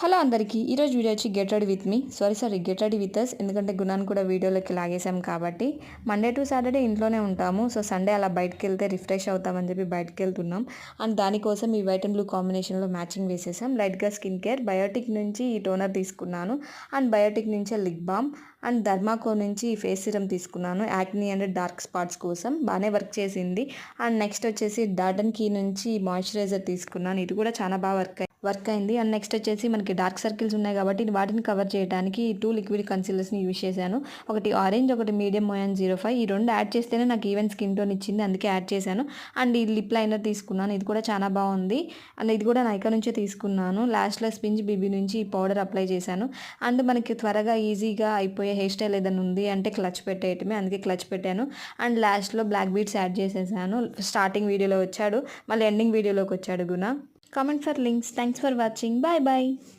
Hello అందరికీ ఈరోజు video వచ్చి get ready with me sorry sorry get ready with us ఎందుకంటే గుణాన్ని కూడా వీడియోలోకి లాగేసాం కాబట్టి మండే టు సాటర్డే ఇంట్లోనే ఉంటాము. సో సండే అలా బయటకు వెళ్తే రిఫ్రెష్ అవుతామని చెప్పి బయటకు వెళ్తున్నాం. అండ్ దానికోసం ఈ వైట్ అండ్ బ్లూ కాంబినేషన్లో మ్యాచింగ్ వేసేసాం. లైట్గా స్కిన్ కేర్ బయోటిక్ నుంచి ఈ టోనర్ తీసుకున్నాను. అండ్ బయోటిక్ నుంచే లిక్ బామ్ అండ్ ధర్మాకో నుంచి ఫేస్ సిరమ్ తీసుకున్నాను. యాక్ని అండ్ డార్క్ స్పాట్స్ కోసం బాగానే వర్క్ చేసింది. అండ్ నెక్స్ట్ వచ్చేసి డాటన్ కీ నుంచి మాయిశ్చరైజర్ తీసుకున్నాను. ఇది కూడా చాలా బాగా వర్క్ వర్క్ అయింది. అండ్ నెక్స్ట్ వచ్చేసి మనకి డార్క్ సర్కిల్స్ ఉన్నాయి కాబట్టి వాటిని కవర్ చేయడానికి టూ లిక్విడ్ కన్సిలర్స్ని యూజ్ చేశాను. ఒకటి ఆరెంజ్ ఒకటి మీడియం మోయాన్ జీరో ఫైవ్ ఈ రెండు యాడ్ చేస్తేనే నాకు ఈవెన్ స్కిన్ టోన్ ఇచ్చింది. అందుకే యాడ్ చేశాను. అండ్ ఈ లిప్ లైనర్ తీసుకున్నాను. ఇది కూడా చాలా బాగుంది. అండ్ ఇది కూడా నైకా నుంచే తీసుకున్నాను. లాస్ట్లో స్పింజ్ బీబీ నుంచి ఈ పౌడర్ అప్లై చేశాను. అండ్ మనకి త్వరగా ఈజీగా అయిపోయే హెయిర్ స్టైల్ ఏదైనా ఉంది అంటే క్లచ్ పెట్టేయటమే. అందుకే క్లచ్ పెట్టాను. అండ్ లాస్ట్లో బ్లాక్ బీట్స్ యాడ్ చేసేసాను. స్టార్టింగ్ వీడియోలో వచ్చాడు. మళ్ళీ ఎండింగ్ వీడియోలోకి వచ్చాడు గుణ. Comment for links. Thanks for watching. Bye bye.